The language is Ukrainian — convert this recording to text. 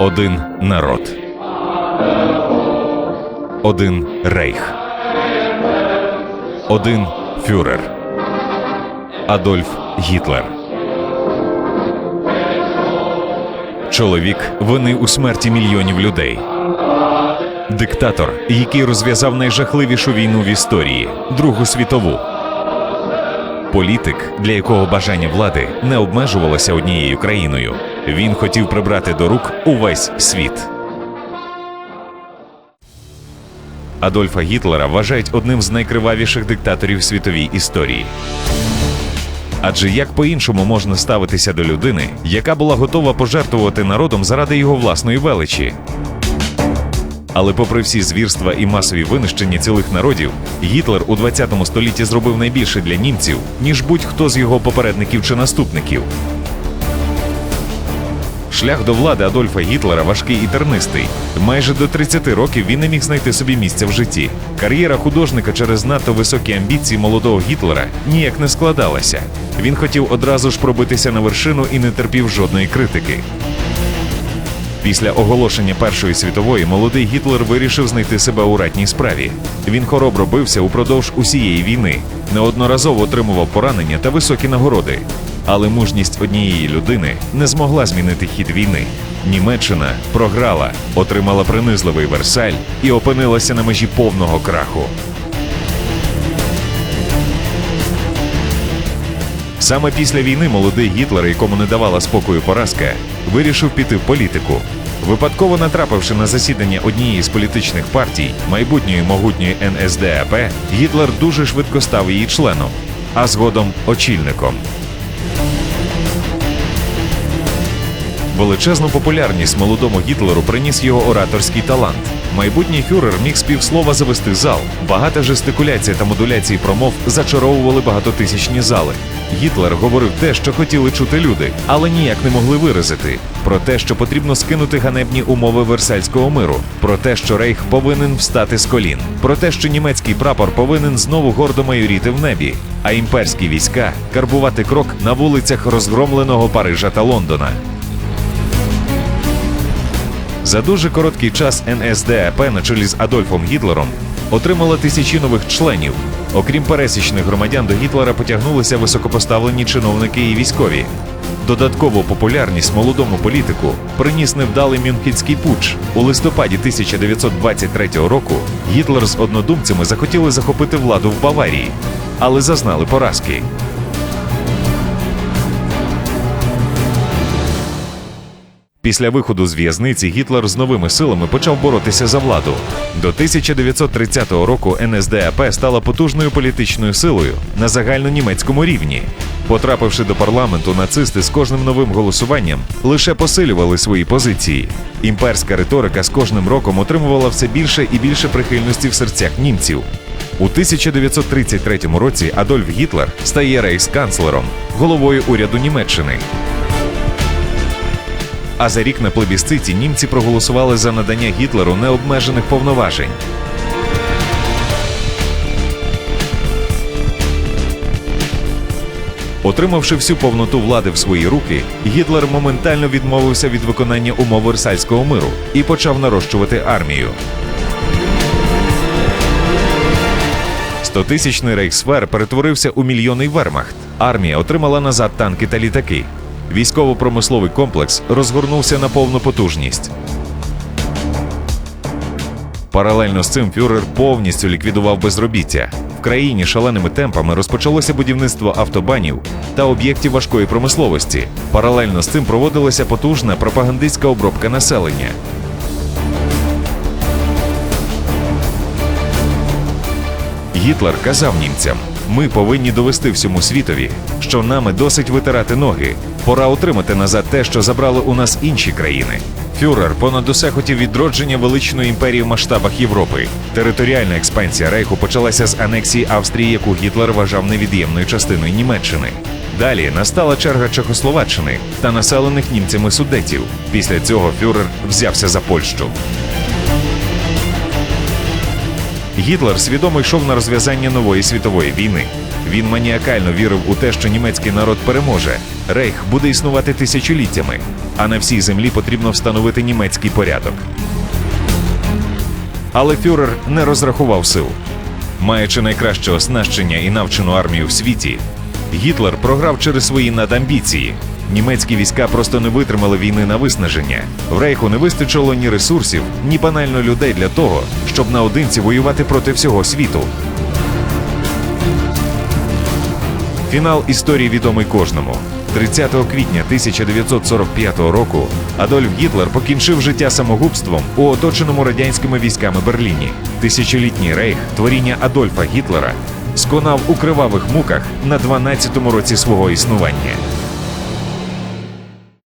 Один народ. Один рейх. Один фюрер. Адольф Гітлер. Чоловік вини у смерті мільйонів людей. Диктатор, який розв'язав найжахливішу війну в історії Другу світову. Політик, для якого бажання влади не обмежувалося однією країною. Він хотів прибрати до рук увесь світ. Адольфа Гітлера вважають одним з найкривавіших диктаторів світовій історії. Адже як по-іншому можна ставитися до людини, яка була готова пожертвувати народом заради його власної величі? Але попри всі звірства і масові винищення цілих народів, Гітлер у 20 столітті зробив найбільше для німців, ніж будь-хто з його попередників чи наступників. Шлях до влади Адольфа Гітлера важкий і тернистий. Майже до 30 років він не міг знайти собі місця в житті. Кар'єра художника через надто високі амбіції молодого Гітлера ніяк не складалася. Він хотів одразу ж пробитися на вершину і не терпів жодної критики. Після оголошення Першої світової молодий Гітлер вирішив знайти себе у ратній справі. Він хоробро бився упродовж усієї війни, неодноразово отримував поранення та високі нагороди. Але мужність однієї людини не змогла змінити хід війни. Німеччина програла, отримала принизливий Версаль і опинилася на межі повного краху. Саме після війни молодий Гітлер, якому не давала спокою поразка, вирішив піти в політику. Випадково натрапивши на засідання однієї з політичних партій майбутньої могутньої НСДАП, Гітлер дуже швидко став її членом, а згодом очільником. Величезну популярність молодому Гітлеру приніс його ораторський талант. Майбутній фюрер міг з півслова завести зал. Багата жестикуляція та модуляції промов зачаровували багатотисячні зали. Гітлер говорив те, що хотіли чути люди, але ніяк не могли виразити. Про те, що потрібно скинути ганебні умови Версальського миру, про те, що Рейх повинен встати з колін, про те, що німецький прапор повинен знову гордо майоріти в небі, а імперські війська карбувати крок на вулицях розгромленого Парижа та Лондона. За дуже короткий час НСДАП на чолі з Адольфом Гітлером отримала тисячі нових членів. Окрім пересічних громадян, до Гітлера потягнулися високопоставлені чиновники і військові. Додаткову популярність молодому політику приніс невдалий Мюнхенський путч. У листопаді 1923 року Гітлер з однодумцями захотіли захопити владу в Баварії, але зазнали поразки. Після виходу з в'язниці Гітлер з новими силами почав боротися за владу. До 1930 року НСДАП стала потужною політичною силою на загальнонімецькому рівні. Потрапивши до парламенту, нацисти з кожним новим голосуванням лише посилювали свої позиції. Імперська риторика з кожним роком отримувала все більше і більше прихильності в серцях німців. У 1933 році Адольф Гітлер стає рейхсканцлером, головою уряду Німеччини. А за рік на плебісциті німці проголосували за надання Гітлеру необмежених повноважень. Отримавши всю повноту влади в свої руки, Гітлер моментально відмовився від виконання умов Версальського миру і почав нарощувати армію. Стотисячний рейхсфер перетворився у мільйонний вермахт. Армія отримала назад танки та літаки. Військово-промисловий комплекс розгорнувся на повну потужність. Паралельно з цим фюрер повністю ліквідував безробіття. В країні шаленими темпами розпочалося будівництво автобанів та об'єктів важкої промисловості. Паралельно з цим проводилася потужна пропагандистська обробка населення. Гітлер казав німцям: ми повинні довести всьому світові, що нами досить витирати ноги. Пора отримати назад те, що забрали у нас інші країни. Фюрер понад усе хотів відродження величної імперії в масштабах Європи. Територіальна експансія Рейху почалася з анексії Австрії, яку Гітлер вважав невід'ємною частиною Німеччини. Далі настала черга Чехословаччини та населених німцями судетів. Після цього фюрер взявся за Польщу. Гітлер свідомо йшов на розв'язання нової світової війни. Він маніакально вірив у те, що німецький народ переможе. Рейх буде існувати тисячоліттями. а на всій землі потрібно встановити німецький порядок. Але фюрер не розрахував сил. Маючи найкраще оснащення і навчену армію в світі, Гітлер програв через свої надамбіції. Німецькі війська просто не витримали війни на виснаження. В рейху не вистачило ні ресурсів, ні банально людей для того, щоб наодинці воювати проти всього світу. Фінал історії відомий кожному. 30 квітня 1945 року Адольф Гітлер покінчив життя самогубством у оточеному радянськими військами Берліні. Тисячолітній рейх, творіння Адольфа Гітлера, сконав у кривавих муках на 12-му році свого існування.